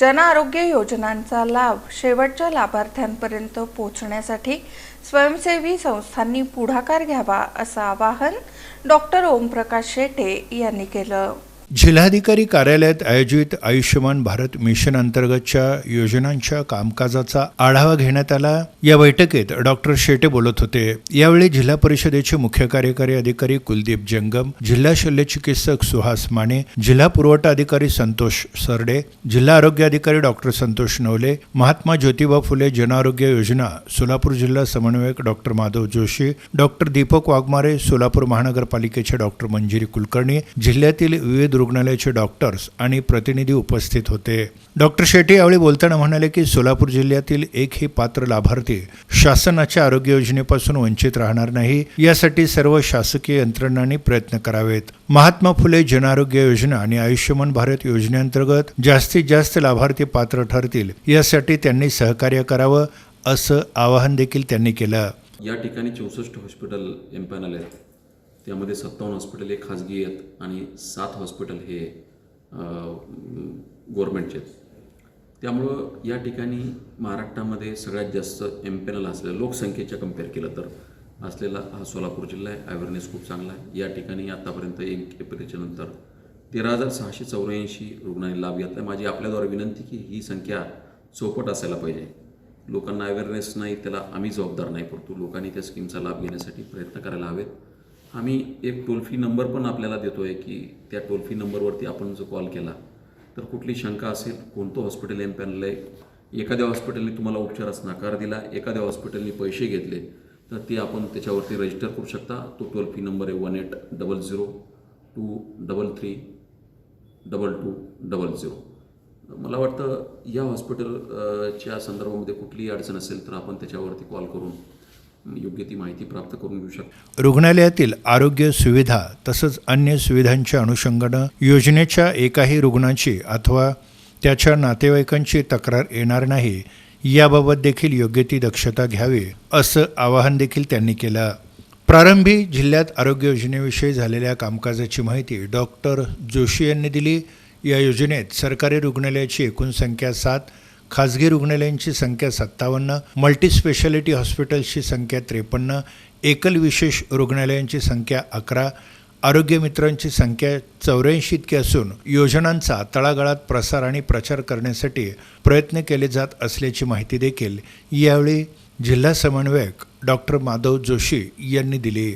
जन आरोग्य योजनांचा लाभ शेवटच्या लाभार्थ्यांपर्यंत पोहोचण्यासाठी स्वयंसेवी संस्थांनी पुढाकार घ्यावा असं आवाहन डॉक्टर ओमप्रकाश शेटे यांनी केलं. जिल्हाधिकारी कार्यालयात आयोजित आयुष्यमान भारत मिशन अंतर्गतच्या योजनांच्या कामकाजाचा आढावा घेण्यात आला. या बैठकीत डॉक्टर शेटे बोलत होते. यावेळी जिल्हा परिषदेचे मुख्य कार्यकारी अधिकारी कुलदीप जंगम जिल्हा शल्य चिकित्सक सुहास माने जिल्हा पुरवठा अधिकारी संतोष सरडे जिल्हा आरोग्य अधिकारी डॉक्टर संतोष नवले महात्मा ज्योतिबा फुले जनआरोग्य योजना सोलापूर जिल्हा समन्वयक डॉक्टर माधव जोशी डॉक्टर दीपक वाघमारे सोलापूर महानगरपालिकेचे डॉक्टर मंजिरी कुलकर्णी जिल्ह्यातील विविध रुग्णालयाचे डॉक्टर्स आणि प्रतिनिधी उपस्थित होते. डॉक्टर शेट्टी यावेळी बोलताना म्हणाले की सोलापूर जिल्ह्यातील एकही पात्र लाभार्थी शासनाच्या आरोग्य योजनेपासून वंचित राहणार नाही. यासाठी सर्व शासकीय यंत्रणांनी प्रयत्न करावेत. महात्मा फुले जनआरोग्य योजना आणि आयुष्यमान भारत योजनेअंतर्गत जास्तीत जास्त लाभार्थी पात्र ठरतील यासाठी त्यांनी सहकार्य करावं असं आवाहन देखील त्यांनी केलं. या ठिकाणी चौसष्ट हॉस्पिटल एम्पॅनल आहेत. त्यामध्ये सत्तावन्न हॉस्पिटल हे खाजगी आहेत आणि सात हॉस्पिटल हे गव्हर्मेंटचे आहेत. त्यामुळं या ठिकाणी महाराष्ट्रामध्ये सगळ्यात जास्त एमपॅनल असलेलं लोकसंख्येच्या कंपेअर केलं तर असलेला हा सोलापूर जिल्हा आहे. अवेअरनेस खूप चांगला आहे. या ठिकाणी आत्तापर्यंत एक एप्रिलच्या नंतर तेरा हजार सहाशे चौऱ्याऐंशी रुग्णांनी लाभ घेतला. माझी आपल्याद्वारे विनंती की ही संख्या चौपट असायला पाहिजे. लोकांना अवेअरनेस नाही त्याला आम्ही जबाबदार नाही पडतो. लोकांनी त्या स्कीमचा लाभ घेण्यासाठी प्रयत्न करायला हवेत. आम्ही एक टोल फ्री नंबर पण आपल्याला देतो आहे की त्या टोल फ्री नंबरवरती आपण जो कॉल केला तर कुठली शंका असेल कोणतं हॉस्पिटल एम पॅनल आहे एखाद्या हॉस्पिटलने तुम्हाला उपचारास नकार दिला एखाद्या हॉस्पिटलने पैसे घेतले तर ते आपण त्याच्यावरती रजिस्टर करू शकता. तो टोल फ्री नंबर आहे one eight double zero two double three double two double zero मला वाटतं या हॉस्पिटलच्या संदर्भामध्ये कुठलीही अडचण असेल तर आपण त्याच्यावरती कॉल करून योग्य ती माहिती प्राप्त करून घेऊ शकतो. रुग्णालयातील आरोग्य सुविधा तसंच अन्य सुविधांच्या अनुषंगानं योजनेच्या एकाही रुग्णाची अथवा त्याच्या नातेवाईकांची तक्रार येणार नाही याबाबत देखील योग्य ती दक्षता घ्यावी असं आवाहन देखील त्यांनी केलं. प्रारंभी जिल्ह्यात आरोग्य योजनेविषयी झालेल्या कामकाजाची माहिती डॉक्टर जोशी यांनी दिली. या योजनेत सरकारी रुग्णालयाची एकूण संख्या सात खाजगी रुग्णालयांची संख्या सत्तावन्न मल्टीस्पेशालिटी हॉस्पिटल्सची संख्या त्रेपन्न एकल विशेष रुग्णालयांची संख्या अकरा आरोग्य मित्रांची संख्या चौऱ्याऐंशी इतकी असून योजनांचा तळागाळात प्रसार आणि प्रचार करण्यासाठी प्रयत्न केले जात असल्याची माहिती देखील यावेळी जिल्हा समन्वयक डॉक्टर माधव जोशी यांनी दिली.